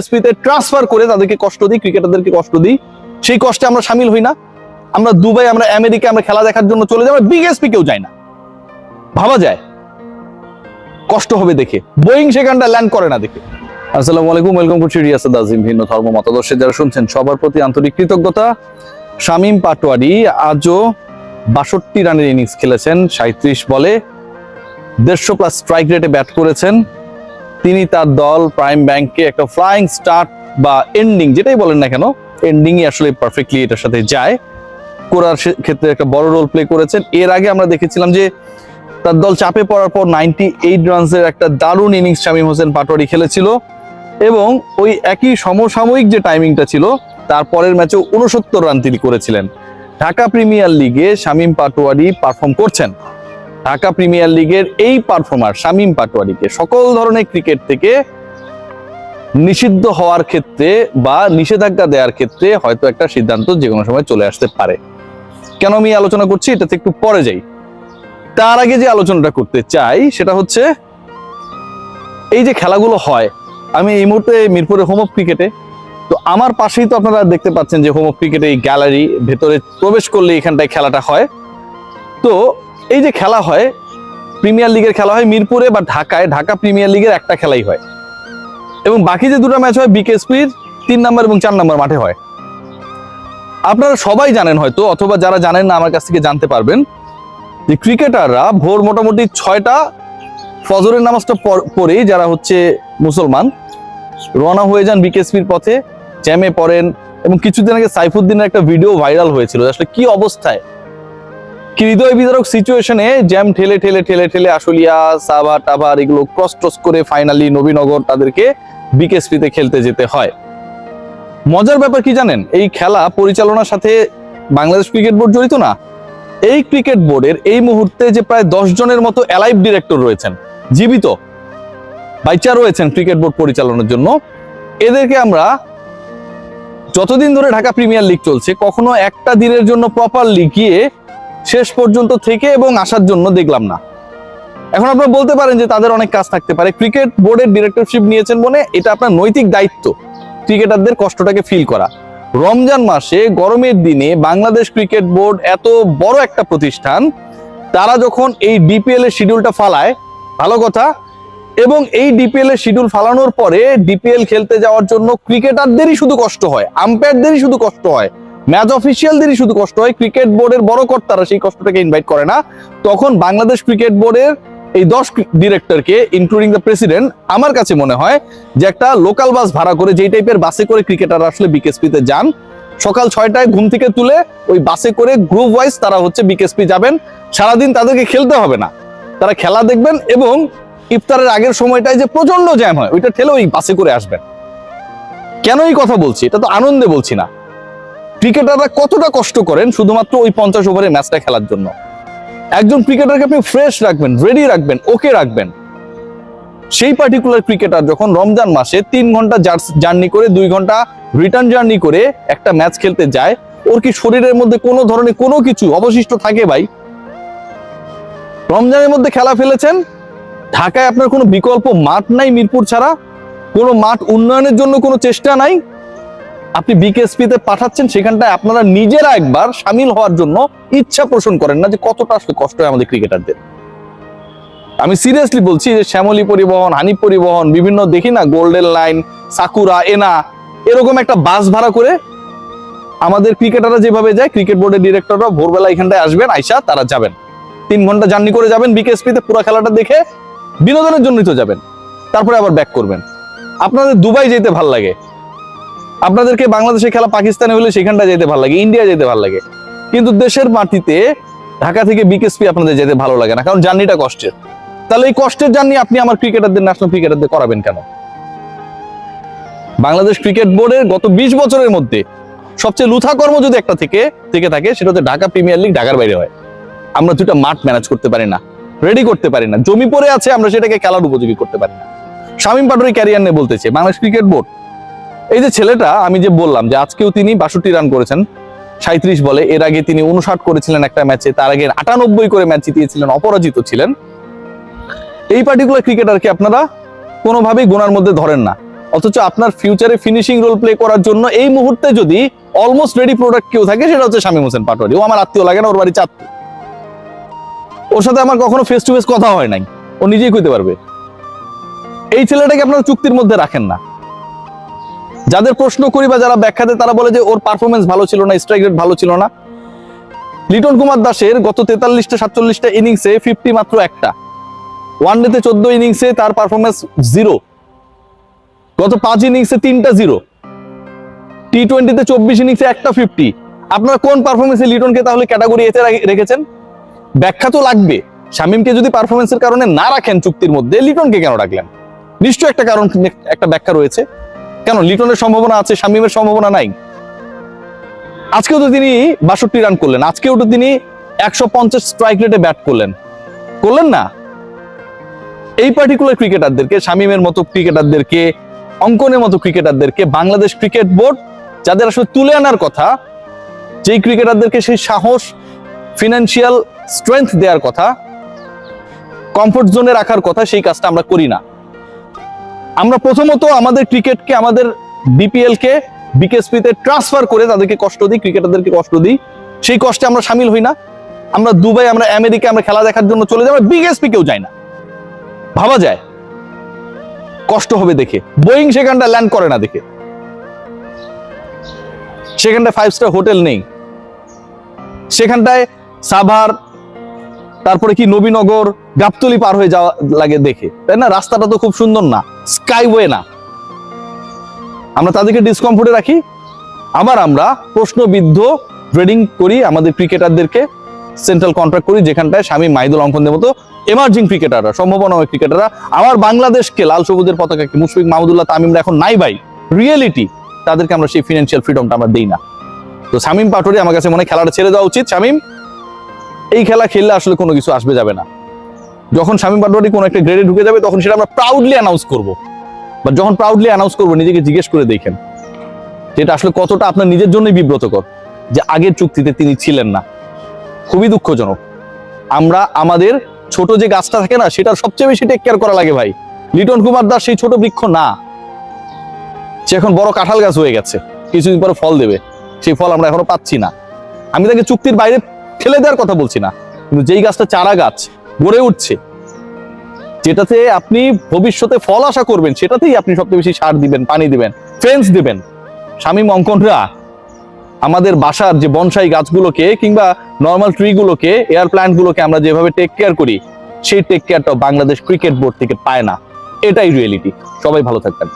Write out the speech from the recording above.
এসপিতে transfer করে তাদেরকে কষ্ট দিই ক্রিকেটারদেরকে কষ্ট দিই। সেই কষ্টে আমরা সামিল হই না। আমরা দুবাই, আমরা আমেরিকা, আমরা খেলা দেখার জন্য চলে যাই, আমরা বিএসপি কেউ যাই না। ভাবা যায়। কষ্ট হবে দেখে। বোয়িং সেখানটা ল্যান্ড করে না দেখে। আসসালামু আলাইকুম ওয়েলকাম করছি রিয়াসাদ আজিম ভিন্ন ধর্ম মতাদর্শে যারা শুনছেন, সবার প্রতি আন্তরিক কৃতজ্ঞতা। শামীম পাটোয়ারি আজও বাষট্টি রানের ইনিংস খেলেছেন সাঁত্রিশ বলে দেড়শো প্লাস স্ট্রাইক রেটে ব্যাট করেছেন। তিনি তার দল প্রাইম ব্যাংকে একটা ফ্লাইং স্টার্ট বা এন্ডিং যেটাই বলেন না কেন এন্ডিংই আসলে পারফেক্টলি এটার সাথে যায়। করার ক্ষেত্রে একটা বড় রোল প্লে করেছেন। এর আগে আমরা দেখেছিলাম যে তার দল চাপে পড়ার পর নাইনটি এইট রানসের একটা দারুণ ইনিংস শামীম হোসেন পাটোয়ারি খেলেছিল এবং ওই একই সমসাময়িক যে টাইমিংটা ছিল তারপরের ম্যাচে উনসত্তর রান তিনি করেছিলেন। ঢাকা প্রিমিয়ার লিগে শামীম পাটোয়ারি পারফর্ম করছেন। ঢাকা প্রিমিয়ার লিগের এই পারফর্মার শামীম পাটোয়ারিকে সকল ধরনের ক্রিকেট থেকে নিষিদ্ধ হওয়ার ক্ষেত্রে বা নিষেধাজ্ঞা দেওয়ার ক্ষেত্রে হয়তো একটা সিদ্ধান্ত যে কোনো সময় চলে আসতে পারে। কেন আমি আলোচনা করছি? এটাতে একটু পরে যাই। তার আগে যে আলোচনাটা করতে চাই, সেটা হচ্ছে এই যে খেলাগুলো হয়, আমি এই মুহূর্তে মিরপুরে হোম অফ ক্রিকেটে তো আমার পাশেই তো আপনারা দেখতে পাচ্ছেন যে হোম অফ ক্রিকেটে এই গ্যালারি ভেতরে প্রবেশ করলে এখানটায় খেলাটা হয়। তো এই যে খেলা হয় প্রিমিয়ার লিগের খেলা হয়, মিরপুরে বা ঢাকায়, ঢাকা প্রিমিয়ার লিগের একটা খেলাই হয়। এবং বাকি যে দুটো ম্যাচ হয় বিকেএসপির তিন নম্বর এবং চার নাম্বার মাঠে হয়। আপনারা সবাই জানেন হয়তো, অথবা যারা জানেন না, আমার কাছ থেকে জানতে পারবেন, যে ক্রিকেটাররা ভোর মোটামুটি ছয়টা ফজরের নামাজটা পর- পরেই যারা হচ্ছে মুসলমান, রওনা হয়ে যান বিকেএসপির পথে জ্যামে পড়েন, এবং কিছুদিন আগে সাইফুদ্দিনের একটা ভিডিও ভাইরাল হয়েছিল আসলে কি অবস্থায় হৃদয় বিদারক সিচুয়েশনে জ্যাম ঠেলে ঠেলে ঠেলে ঠেলে আশুলিয়া সাভার টাভার এগুলো ক্রস টস করে ফাইনালি নবীনগর তাদেরকে বিকেএসপিতে খেলতে যেতে হয়। মজার ব্যাপার কি জানেন? এই খেলা পরিচালনার সাথে বাংলাদেশ ক্রিকেট বোর্ড জড়িত না। এই ক্রিকেট বোর্ডের এই মুহূর্তে যে প্রায় দশ জনের মতো অ্যালাইভ ডিরেক্টর রয়েছেন, জীবিত বাইচা রয়েছেন ক্রিকেট বোর্ড পরিচালনার জন্য। এদেরকে আমরা যতদিন ধরে ঢাকা প্রিমিয়ার লিগ চলছে, কখনো একটা দিনের জন্য প্রপারলি গিয়ে শেষ পর্যন্ত থেকে এবং আসার জন্য দেখলাম না। এখন আপনারা বলতে পারেন যে তাদের অনেক কাজ থাকতে পারে। ক্রিকেট বোর্ডের ডিরেক্টরশিপ নিয়েছেন বলে এটা আপনার নৈতিক দায়িত্ব। ক্রিকেটারদের কষ্টটাকে ফিল করা। রমজান মাসে গরমের দিনে বাংলাদেশ ক্রিকেট বোর্ড এত বড় একটা প্রতিষ্ঠান, তারা যখন এই ডিপিএল এর শিডিউলটা ফালায়, ভালো কথা, এবং এই ডিপিএল এর শিডিউল ফালানোর পরে ডিপিএল খেলতে যাওয়ার জন্য ক্রিকেটারদেরই শুধু কষ্ট হয় আম্পায়ারদেরই শুধু কষ্ট হয়। ম্যাচ অফিসিয়ালদেরই শুধু কষ্ট হয়, ক্রিকেট বোর্ডের বড় কর্তারা সেই কষ্টটাকে ইনভাইট করে না। তখন বাংলাদেশ ক্রিকেট বোর্ডের এই দশ ডিরেক্টরকে ইনক্লুডিং দ্য প্রেসিডেন্ট আমার কাছে মনে হয় যে একটা লোকাল বাস ভাড়া করে যেই টাইপের বাসে করে ক্রিকেটাররা আসলে বিকেএসপিতে যান, সকাল ছয়টায় ঘুম থেকে তুলে ওই বাসে করে গ্রুপ ওয়াইজ তারা হচ্ছে বিকেএসপি যাবেন। সারাদিন তাদেরকে খেলতে হবে না। তারা খেলা দেখবেন এবং ইফতারের আগের সময়টায় যে প্রচণ্ড জ্যাম হয়, ওইটা ঠেলে ওই বাসে করে আসবেন। কেন এই কথা বলছি? এটা তো আনন্দে বলছি না। ক্রিকেটাররা কতটা কষ্ট করেন? শুধুমাত্র ওই পঞ্চাশ ওভারের ম্যাচটা খেলার জন্য। একজন ক্রিকেটারকে আপনি ফ্রেশ রাখবেন রেডি রাখবেন ওকে রাখবেন। সেই পার্টিকুলার ক্রিকেটার যখন রমজান মাসে তিন ঘণ্টা জার্নি করে, দুই ঘণ্টা রিটার্ন জার্নি করে একটা ম্যাচ খেলতে যায়, ওর কি শরীরের মধ্যে কোনো ধরনের কোনো কিছু অবশিষ্ট থাকে ভাই? রমজানের মধ্যে খেলা ফেলেছেন? ঢাকায় আপনার কোনো বিকল্প মাঠ নাই, মিরপুর ছাড়া? কোনো মাঠ উন্নয়নের জন্য কোনো চেষ্টা নাই? আপনি বিকেএসপিতে পাঠাচ্ছেন, সেখানটায় আপনারা নিজেরা একবার সামিল হওয়ার জন্য ইচ্ছা পোষণ করেন না যে কতটা আসলে কষ্ট হয় আমাদের ক্রিকেটারদের। আমি সিরিয়াসলি বলছি যে শ্যামলী পরিবহন, হানিফ পরিবহন, বিভিন্ন দেখি না গোল্ডেন লাইন সাকুরা এনা এরকম একটা বাস ভাড়া করে আমাদের ক্রিকেটাররা যেভাবে যায়, ক্রিকেট বোর্ডের ডিরেক্টররা ভোরবেলা এখানটায় আসবেন, আইসা তারা যাবেন। তিন ঘণ্টা জার্নি করে যাবেন বিকেএসপিতে পুরো খেলাটা দেখে বিনোদনের জন্যই তো যাবেন। তারপরে আবার ব্যাক করবেন। আপনাদের দুবাই যেতে ভালো লাগে। আপনাদেরকে বাংলাদেশে খেলা পাকিস্তানে হলে সেখানটা যেতে ভালো লাগে ইন্ডিয়া যেতে ভালো লাগে। কিন্তু দেশের মাটিতে ঢাকা থেকে বিকেএসপি আপনাদের যেতে ভালো লাগে না, কারণ জার্নিটা কষ্টের। তাহলে এই কষ্টের জার্নি আপনি আমার ক্রিকেটারদের ন্যাশনাল ক্রিকেটারদের করাবেন কেন? বাংলাদেশ ক্রিকেট বোর্ডের গত বিশ বছরের মধ্যে সবচেয়ে লুথা কর্ম যদি একটা থেকে থেকে থাকে, সেটা হচ্ছে ঢাকা প্রিমিয়ার লিগ ঢাকার বাইরে হয়। আমরা দুটা মাঠ ম্যানেজ করতে পারি না রেডি করতে পারি না। জমি পড়ে আছে, আমরা সেটাকে খেলার উপযোগী করতে পারি না। শামীম পাটোয়ারি ক্যারিয়ার নিয়ে বলতেছে, বাংলাদেশ ক্রিকেট বোর্ড এই যে ছেলেটা, আমি যে বললাম যে আজকেও তিনি বাষট্টি রান করেছেন সাঁত্রিশ বলে, এর আগে তিনি উনষাট করেছিলেন একটা ম্যাচে তার আগে আটানব্বই করে ম্যাচ জিতিয়েছিলেন, অপরাজিত ছিলেন। এই পার্টিকুলার ক্রিকেটারকে আপনারা কোনোভাবেই গোনার মধ্যে ধরেন না। অথচ আপনার ফিউচারে ফিনিশিং রোল প্লে করার জন্য এই মুহূর্তে যদি অলমোস্ট রেডি প্রোডাক্ট কেউ থাকে, সেটা হচ্ছে শামীম হোসেন পাটোয়ারি। ও আমার আত্মীয় লাগে না, ওর বাড়ি চাঁদপুর। ওর সাথে আমার কখনো ফেস টু ফেস কথা হয় নাই। ও নিজেই কইতে পারবে। এই ছেলেটাকে আপনারা চুক্তির মধ্যে রাখেন না। যাদের প্রশ্ন করি বা যারা ব্যাখ্যা দেয়, তারা বলে যে ওর পারফরমেন্স ভালো ছিল না স্ট্রাইক রেট ভালো ছিল না। লিটন কুমার দাসের গত তেতাল্লিশটা, সাতচল্লিশটা ইনিংসে ফিফটি মাত্র একটা। ওয়ান ডেতে চোদ্দ ইনিংসে তার পারফরমেন্স জিরো গত পাঁচ ইনিংসে তিনটা জিরো টি টোয়েন্টিতে চব্বিশ ইনিংসে একটা ফিফটি আপনার কোন পারফরমেন্সে লিটনকে তাহলে ক্যাটাগরি এতে রেখেছেন? ব্যাখ্যা তো লাগবে। শামিমকে যদি পারফরমেন্সের কারণে না রাখেন চুক্তির মধ্যে, লিটনকে কেন রাখলেন? নিশ্চয় একটা কারণ, একটা ব্যাখ্যা রয়েছে। কেন? লিটনের সম্ভাবনা আছে, শামিমের সম্ভাবনা নাই। আজকেও তো তিনি বাষট্টি রান করলেন, আজকেও তো তিনি একশো পঞ্চাশ স্ট্রাইক রেটে ব্যাট করলেন। করলেন না? এই পার্টিকুলার ক্রিকেটারদেরকে শামিমের মতো ক্রিকেটারদেরকে অঙ্কনের মতো ক্রিকেটারদেরকে বাংলাদেশ ক্রিকেট বোর্ড যাদের আসলে তুলে আনার কথা, যেই ক্রিকেটারদেরকে সেই সাহস ফিনান্সিয়াল স্ট্রেংথ দেওয়ার কথা কমফোর্ট জোনে রাখার কথা, সেই কাজটা আমরা করি না। আমরা প্রথমত আমাদের ক্রিকেটকে আমাদের বিপিএল কে বিকেএসপিতে ট্রান্সফার করে তাদেরকে কষ্ট দিই ক্রিকেটারদেরকে কষ্ট দিই। সেই কষ্টে আমরা সামিল হই না। আমরা দুবাই, আমরা আমেরিকা, আমরা খেলা দেখার জন্য চলে যাই, আমরা বিকেএসপি কেউ যাই না। ভাবা যায়। কষ্ট হবে দেখে। বোয়িং সেখানটা ল্যান্ড করে না দেখে। সেখানটায় ফাইভ স্টার হোটেল নেই। সেখানটায় সাভার তারপরে কি নবীনগর গাবতলি পার হয়ে যাওয়া লাগে দেখে। তাই না? রাস্তাটা তো খুব সুন্দর না, স্কাইওয়ে না। আমরা তাদেরকে ডিসকমফোর্টে রাখি। আবার আমরা প্রশ্নবিদ্ধ ট্রেডিং করি আমাদের ক্রিকেটারদেরকে সেন্ট্রাল কন্ট্রাক্ট করি, যেখানটায় স্বামী মাইদুল অঙ্কনদের মতো এমার্জিং ক্রিকেটাররা সম্ভাবনাময় ক্রিকেটাররা আমার বাংলাদেশকে লাল সবুজের পতাকাকে মুশফিক মাহমুদুল্লাহ, তামিমরা এখন নাই ভাই। রিয়েলিটি তাদেরকে আমরা সেই ফিনান্সিয়াল ফ্রিডমটা আমরা দিই না। তো শামিম পাটোয়ারি আমার কাছে মনে খেলাটা ছেড়ে দেওয়া উচিত। শামিম? এই খেলা খেললে আসলে কোনো কিছু আসবে, যাবে না। যখন শামিম পাটোয়ারি কোনো একটা গ্রেডে ঢুকে যাবে, তখন সেটা আমরা প্রাউডলি অ্যানাউন্স করব। বা যখন প্রাউডলি অ্যানাউন্স করব, নিজেকে জিজ্ঞেস করে দেখেন। যেটা আসলে কতটা আপনার নিজের জন্যই বিব্রতকর, যে আগের চুক্তিতে তিনি ছিলেন না। খুবই দুঃখজনক। আমরা, আমাদের ছোট যে গাছটা থাকে না, সেটার সবচেয়ে বেশি টেক কেয়ার করা লাগে ভাই। লিটন কুমার দাস সেই ছোট বৃক্ষ না। সে এখন বড় কাঁঠাল গাছ হয়ে গেছে। কিছুদিন পরে ফল দেবে। সেই ফল আমরা এখনও পাচ্ছি না। আমি তাকে চুক্তির বাইরে ফেলে দেওয়ার কথা বলছি না, কিন্তু যেই গাছটা চারা গাছ গড়ে উঠছে, যেটাতে আপনি ভবিষ্যতে ফল আশা করবেন, সেটাতেই আপনি সবচেয়ে বেশি সার দিবেন, পানি দিবেন ফেন্স দিবেন। শামীম অঙ্কনরা আমাদের বাসার যে বনসাই গাছগুলোকে কিংবা নর্মাল ট্রিগুলোকে এয়ার প্ল্যান্টগুলোকে আমরা যেভাবে টেক কেয়ার করি, সেই টেক কেয়ারটাও বাংলাদেশ ক্রিকেট বোর্ড থেকে পায় না। এটাই রিয়েলিটি সবাই ভালো থাকবেন।